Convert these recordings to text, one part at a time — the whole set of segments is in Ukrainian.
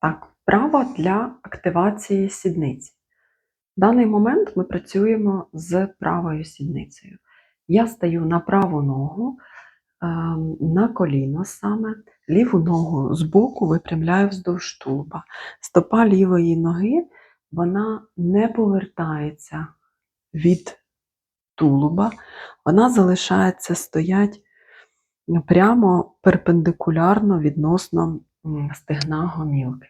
Так, вправа для активації сідниці. В даний момент ми працюємо з правою сідницею. Я стаю на праву ногу, ем, на коліно саме, ліву ногу збоку випрямляю вздовж тулуба. Стопа лівої ноги вона не повертається від тулуба, вона залишається стоять прямо перпендикулярно відносно стегна гомілки.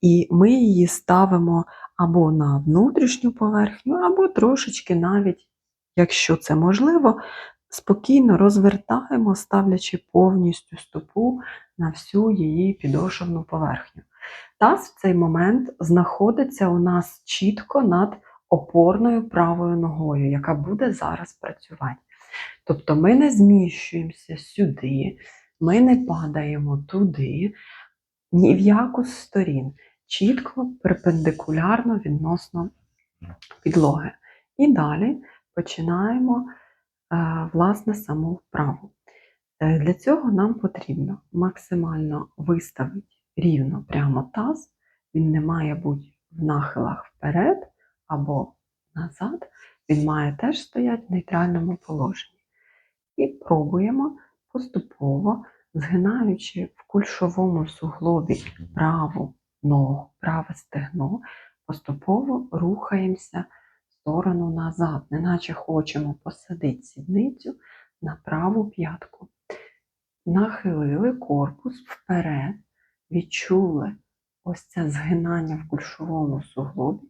І ми її ставимо або на внутрішню поверхню, або трошечки навіть, якщо це можливо, спокійно розвертаємо, ставлячи повністю стопу на всю її підошовну поверхню. Таз в цей момент знаходиться у нас чітко над опорною правою ногою, яка буде зараз працювати. Тобто ми не зміщуємося сюди, ми не падаємо туди, ні в яку з сторін, чітко перпендикулярно відносно підлоги. І далі починаємо е, власне саму вправу. Е, Для цього нам потрібно максимально виставити рівно прямо таз, він не має бути в нахилах вперед або назад, він має теж стояти в нейтральному положенні. І пробуємо поступово, згинаючи в кульшовому суглобі праву ногу, праве стегно, поступово рухаємося в сторону назад, неначе хочемо посадити сідницю на праву п'ятку. Нахилили корпус вперед, відчули ось це згинання в кульшовому суглобі.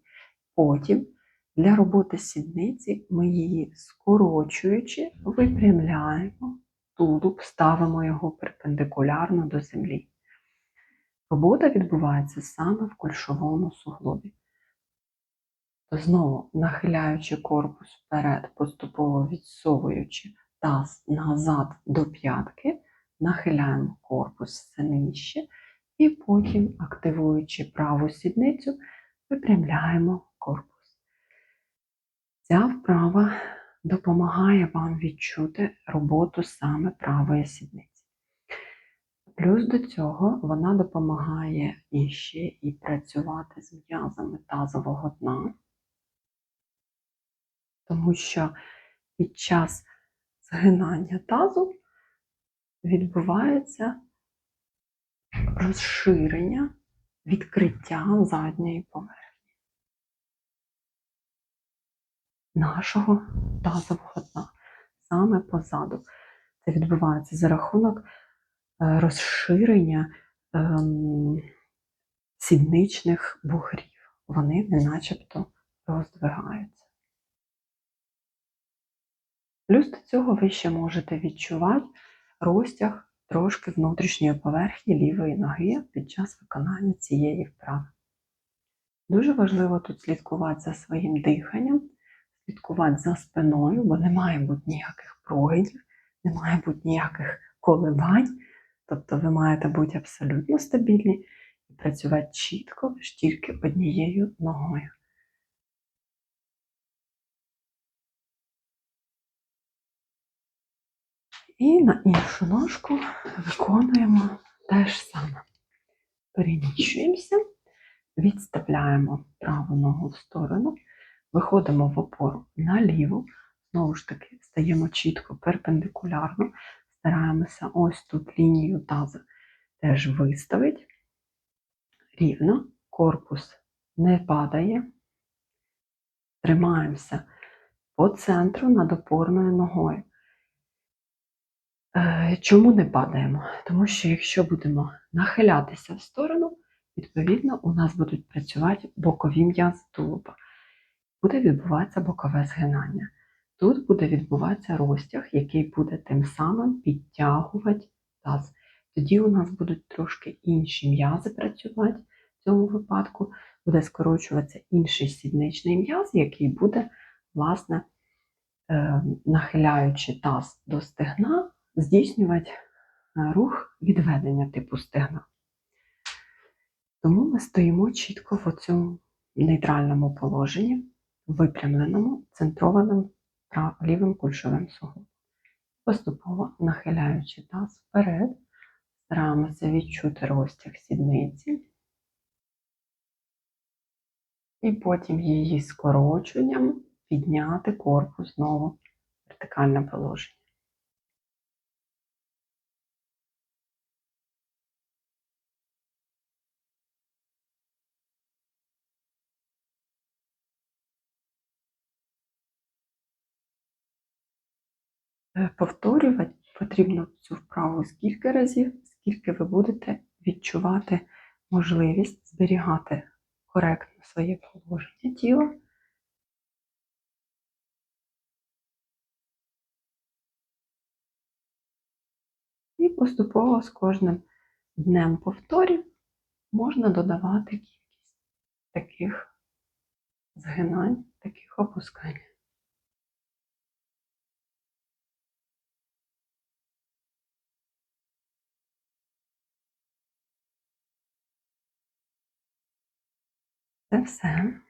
Потім для роботи сідниці ми її скорочуючи, випрямляємо тулуб, ставимо його перпендикулярно до землі. Робота відбувається саме в кульшовому суглобі. Знову нахиляючи корпус вперед, поступово відсовуючи таз назад до п'ятки, нахиляємо корпус все нижче і потім, активуючи праву сідницю, випрямляємо корпус. Ця вправа допомагає вам відчути роботу саме правої сідниці. Плюс до цього вона допомагає іще і працювати з м'язами тазового дна, тому що під час згинання тазу відбувається розширення, відкриття задньої поверхні нашого тазового дна, саме позаду. Це відбувається за рахунок е, розширення ем, сідничних бугрів. Вони не начебто роздвигаються. Плюс до цього ви ще можете відчувати розтяг трошки внутрішньої поверхні лівої ноги під час виконання цієї вправи. Дуже важливо тут слідкувати за своїм диханням, слідкувати за спиною, бо не має бути ніяких прогинів, не має бути ніяких коливань. Тобто ви маєте бути абсолютно стабільні і працювати чітко лиш тільки однією ногою. І на іншу ножку виконуємо те ж саме. Переміщуємося, відставляємо праву ногу в сторону, виходимо в опору наліво, знову ж таки, стаємо чітко перпендикулярно, стараємося ось тут лінію таза теж виставити рівно, корпус не падає, тримаємося по центру над опорною ногою. Е, Чому не падаємо? Тому що якщо будемо нахилятися в сторону, відповідно, у нас будуть працювати бокові м'язи тулуба. Буде відбуватися бокове згинання. Тут буде відбуватися розтяг, який буде тим самим підтягувати таз. Тоді у нас будуть трошки інші м'язи працювати в цьому випадку, буде скорочуватися інший сідничний м'яз, який буде, власне, е, нахиляючи таз до стегна, здійснювати е, рух відведення типу стегна. Тому ми стоїмо чітко в цьому нейтральному положенні, випрямленому, центрованим та лівим кульшовим суглобом. Поступово нахиляючи таз вперед, стараємося відчути розтяг сідниці. І потім її скороченням підняти корпус знову в вертикальне положення. Повторювати потрібно цю вправу скільки разів, скільки ви будете відчувати можливість зберігати коректно своє положення тіла. І поступово з кожним днем повторів можна додавати кількість таких згинань, таких опускань. Все.